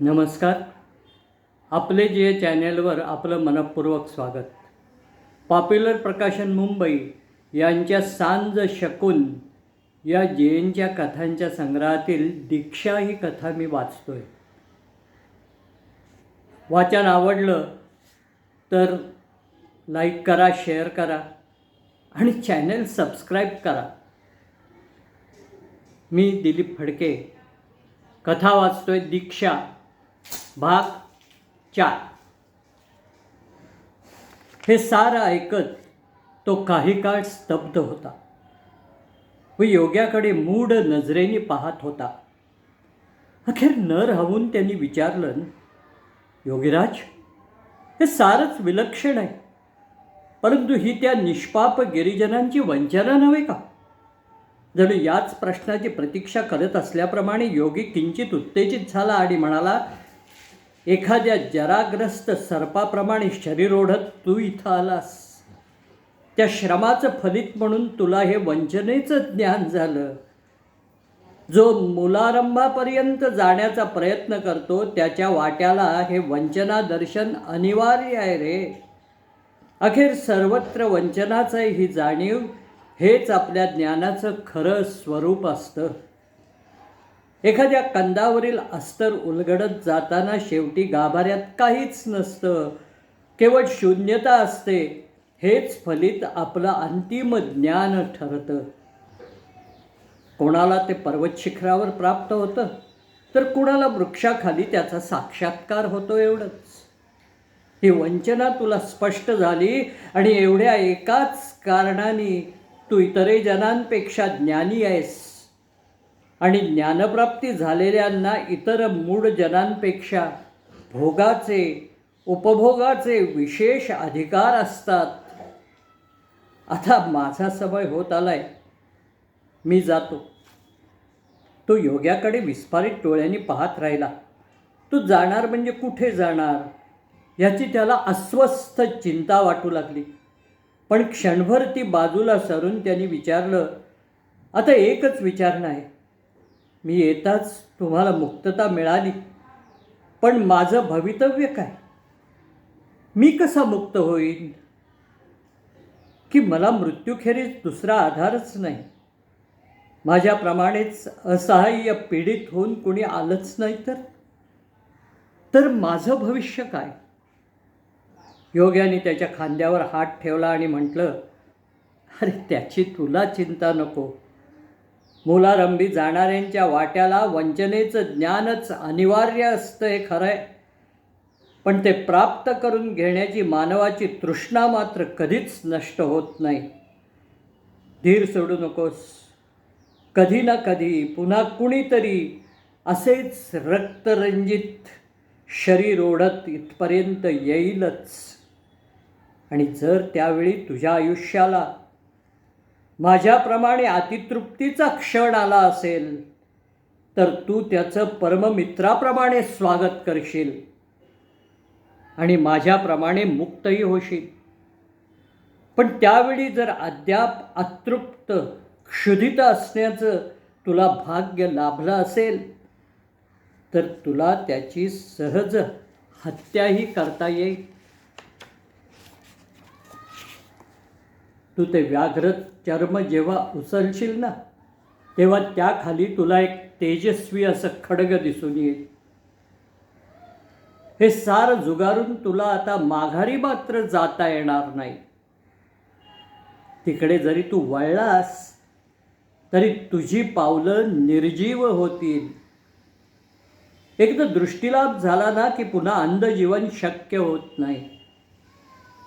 नमस्कार. आपले जे चॅनेलवर आपलं मनपूर्वक स्वागत. पॉप्युलर प्रकाशन मुंबई यांच्या सांज शकून या जैनच्या कथांच्या संग्रहातील दीक्षा ही कथा मी वाचतोय. वाचन आवडलं तर लाईक करा शेअर करा आणि चॅनल सबस्क्राईब करा. मी दिलीप फडके. कथा वाचतोय दीक्षा. भाग चार. हे सारं ऐकत तो काही काळ स्तब्ध होता. व योग्याकडे मूढ नजरेने पाहत होता. अखेर न राहून त्यांनी विचारलं योगीराज हे सारंच विलक्षण आहे. परंतु ही त्या निष्पाप गिरिजनांची वंचना नव्हे का? जणू याच प्रश्नाची प्रतीक्षा करत असल्याप्रमाणे योगी किंचित उत्तेजित झाला आणि म्हणाला एखाद्या जराग्रस्त सर्पाप्रमाणे शरीर ओढत तू इथं आलास. त्या श्रमाचं फलित म्हणून तुला हे वंचनेचं ज्ञान झालं. जो मुलारंभापर्यंत जाण्याचा प्रयत्न करतो त्याच्या वाट्याला हे वंचना दर्शन अनिवार्य आहे रे. अखेर सर्वत्र वंचनाचं ही जाणीव हेच आपल्या ज्ञानाचं खरं स्वरूप असतं. एखाद्या कंदावरील अस्तर उलगडत जाताना शेवटी गाभाऱ्यात काहीच नसतं. केवळ शून्यता असते. हेच फलित आपलं अंतिम ज्ञान ठरतं. कोणाला ते पर्वत शिखरावर प्राप्त होतं? तर कुणाला वृक्षाखाली त्याचा साक्षात्कार होतो एवढंच. ही वंचना तुला स्पष्ट झाली आणि एवढ्या एकाच कारणाने तू इतरही जणांपेक्षा ज्ञानी आहेस. आणि ज्ञानप्राप्ती झालेल्यांना इतर मूळ जनांपेक्षा भोगाचे उपभोगाचे विशेष अधिकार असतात. आता माझा समय होत आलाय. मी जातो. तो योग्याकडे विस्फारित डोळ्यांनी पाहत राहिला. तू जाणार म्हणजे कुठे जाणार? याची त्याला अस्वस्थ चिंता वाटू लागली. पण क्षणभर ती बाजूला सरून त्यांनी विचारलं आता एकच विचारणं आहे मी येताच तुम्हाला मुक्तता मिळाली. पण माझं भवितव्य काय? मी कसा मुक्त होईन? की मला मृत्यूखेरीज दुसरा आधारच नाही? माझ्याप्रमाणेच असहाय्य पीडित होऊन कोणी आलंच नाही तर? तर माझं भविष्य काय? योग्याने त्याच्या खांद्यावर हात ठेवला आणि म्हटलं अरे त्याची तुला चिंता नको. मुलारंभी जाणाऱ्यांच्या वाट्याला वंचनेचं ज्ञानच अनिवार्य असतं हे खरं आहे पण ते प्राप्त करून घेण्याची मानवाची तृष्णा मात्र कधीच नष्ट होत नाही. धीर सोडू नकोस. कधी ना कधी पुन्हा कुणीतरी असेच रक्तरंजित शरीर ओढत इथपर्यंत येईलच. आणि जर त्यावेळी तुझ्या आयुष्याला माझ्याप्रमाणे अतितृप्तीचा क्षण आला असेल तर तू त्याचं परममित्राप्रमाणे स्वागत करशील आणि माझ्याप्रमाणे मुक्तही होशील. पण त्यावेळी जर अद्याप अतृप्त क्षुधित असण्याचं तुला भाग्य लाभलं असेल तर तुला त्याची सहज हत्याही करता येईल. तू ते व्याघ्र चर्म जेव्हा उचलशील ना तेव्हा त्याखाली तुला एक तेजस्वी असं खडग दिसून येईल. हे सार जुगारून तुला आता माघारी मात्र जाता येणार नाही. तिकडे जरी तू वळलास तरी तुझी पावलं निर्जीव होतील. एकदा दृष्टीलाभ झाला ना की पुन्हा अंधजीवन शक्य होत नाही.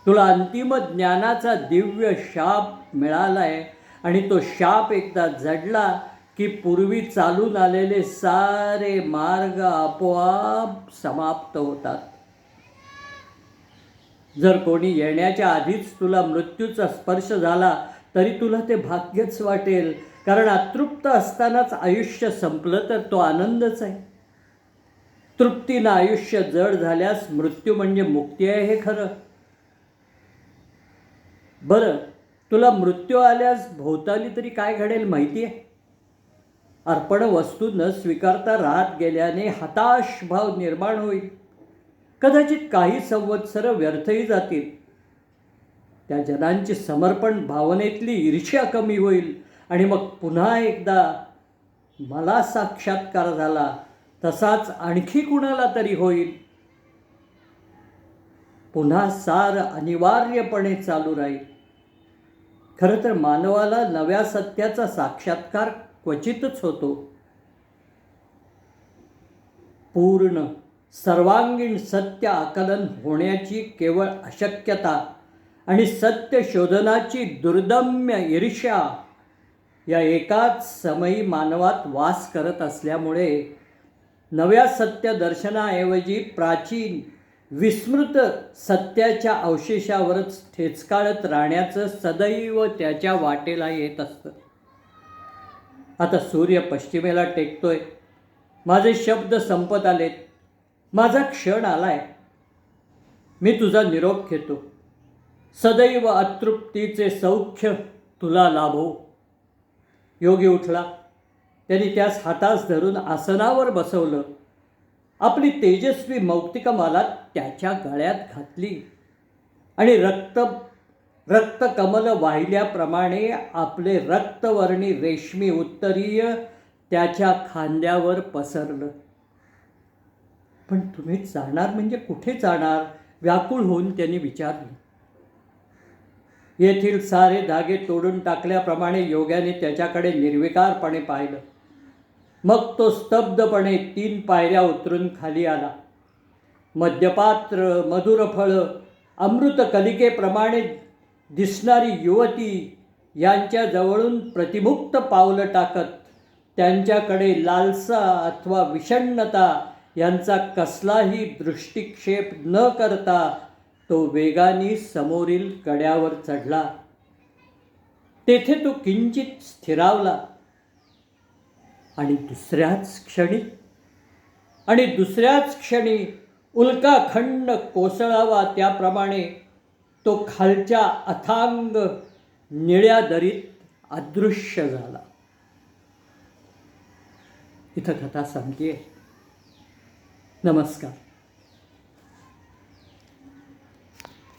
तुला अंतिम ज्ञानाचा दिव्य शाप मिळाला आहे आणि तो शाप एकदा जडला की पूर्वी चालून आलेले सारे मार्ग आपोआप समाप्त होतात. जर कोणी येण्याच्या आधीच तुला मृत्यूचा स्पर्श झाला तरी तुला ते भाग्यच वाटेल. कारण अतृप्त असतानाच आयुष्य संपलं तर तो आनंदच आहे. तृप्तीनं आयुष्य जड झाल्यास मृत्यू म्हणजे मुक्ती आहे हे खरं. बरं तुला मृत्यू आल्यास भोवताली तरी काय घडेल माहिती आहे अर्पण वस्तू न स्वीकारता राहत गेल्याने हताश भाव निर्माण होईल. कदाचित काही संवत्सर व्यर्थही जातील. त्या जनांची समर्पण भावनेतली ईर्ष्या कमी होईल आणि मग पुन्हा एकदा मला साक्षात्कार झाला तसाच आणखी कुणाला तरी होईल. पुन्हा सार अनिवार्यपणे चालू राहील. खरं तर मानवाला नव्या सत्याचा साक्षात्कार क्वचितच होतो. पूर्ण सर्वांगीण सत्य आकलन होण्याची केवळ अशक्यता आणि सत्य शोधनाची दुर्दम्य ईर्ष्या या एकाच समयी मानवात वास करत असल्यामुळे नव्या सत्य दर्शनाऐवजी प्राचीन विस्मृत सत्याच्या अवशेषावरच ठेचकाळत राहण्याचं सदैव त्याच्या वाटेला येत असतं. आता सूर्य पश्चिमेला टेकतोय. माझे शब्द संपत आलेत. माझा क्षण आलाय. मी तुझा निरोप घेतो. सदैव अतृप्तीचे सौख्य तुला लाभो. योगी उठला. त्यांनी त्यास हातास धरून आसनावर बसवलं. आपली तेजस्वी मौक्तिकमाला त्याच्या गळ्यात घातली. आणि रक्त रक्तकमल वाहिल्याप्रमाणे आपले रक्तवर्णी रेशमी उत्तरीय त्याच्या खांद्यावर पसरलं. पण तुम्ही जाणार म्हणजे कुठे जाणार? व्याकुळ होऊन त्यांनी विचारलं. येथील सारे धागे तोडून टाकल्याप्रमाणे योग्याने त्याच्याकडे निर्विकारपणे पाहिलं. मग तो स्तब्धपणे तीन पायऱ्या उतरून खाली आला. मद्यपात्र मधुरफळं अमृतकलिकेप्रमाणे दिसणारी युवती यांच्या जवळून प्रतिमुक्त पावलं टाकत त्यांच्याकडे लालसा अथवा विषण्णता यांचा कसलाही दृष्टिक्षेप न करता तो वेगाने समोरील कड्यावर चढला. तेथे तो किंचित स्थिरावला. आणि दुसऱ्याच क्षणी आणि दुसऱ्याच क्षणी उल्काखंड कोसळावा त्याप्रमाणे तो खालच्या अथांग निळ्या दरीत अदृश्य झाला. इथं कथा सांगते नमस्कार.